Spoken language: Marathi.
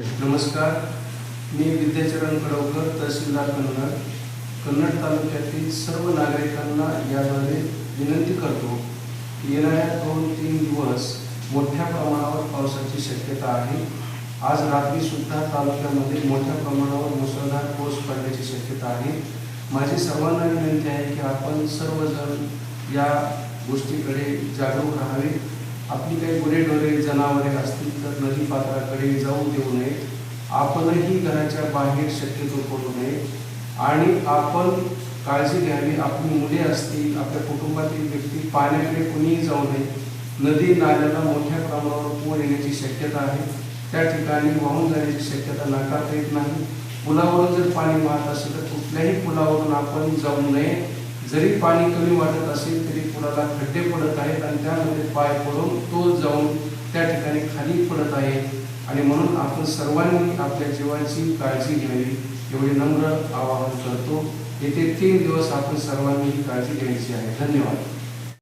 नमस्कार. मी विद्याचरण कडवकर तहसीलदार कन्नड. कन्नड तालुक्यातील सर्व नागरिकांना याद्वारे विनंती करतो की येणाऱ्या दोन तीन दिवस मोठ्या प्रमाणावर पावसाची शक्यता आहे. आज रात्रीसुद्धा तालुक्यामध्ये मोठ्या प्रमाणावर मुसळधार पाऊस पडण्याची शक्यता आहे. माझी सर्वांना विनंती आहे की आपण सर्वजण या गोष्टीकडे जागरूक राहावे. जनावरे असतील तर नदी पात्राकडे जाऊ देऊ नये. आपणही घराच्या बाहेर शक्यतो पडू नये. आणि आपण काळजी घ्यावी. आपली मुले असतील आपल्या कुटुंबातील व्यक्ती पाण्याकडे कुणीही जाऊ नये. नदी नाल्याला मोठ्या प्रमाणावर पूर येण्याची शक्यता आहे. त्या ठिकाणी वाहून जाण्याची शक्यता नाकारता येत नाही. पुलावरून जर पाणी वाहत असेल तर कुठल्याही पुलावरून आपण जाऊ नये. जरी पाणी कमी वाटत असेल तरी पुलाला खड्डे पडत आहेत आणि त्यामध्ये पाय पडून तो जाऊन त्या ठिकाणी खाली पडत आहे. आणि म्हणून आपण सर्वांनी आपल्या जीवाची काळजी घ्यावी. एवढे नम्र आवाहन करतो. येथे तीन दिवस आपण सर्वांनी ही काळजी घ्यायची आहे. धन्यवाद.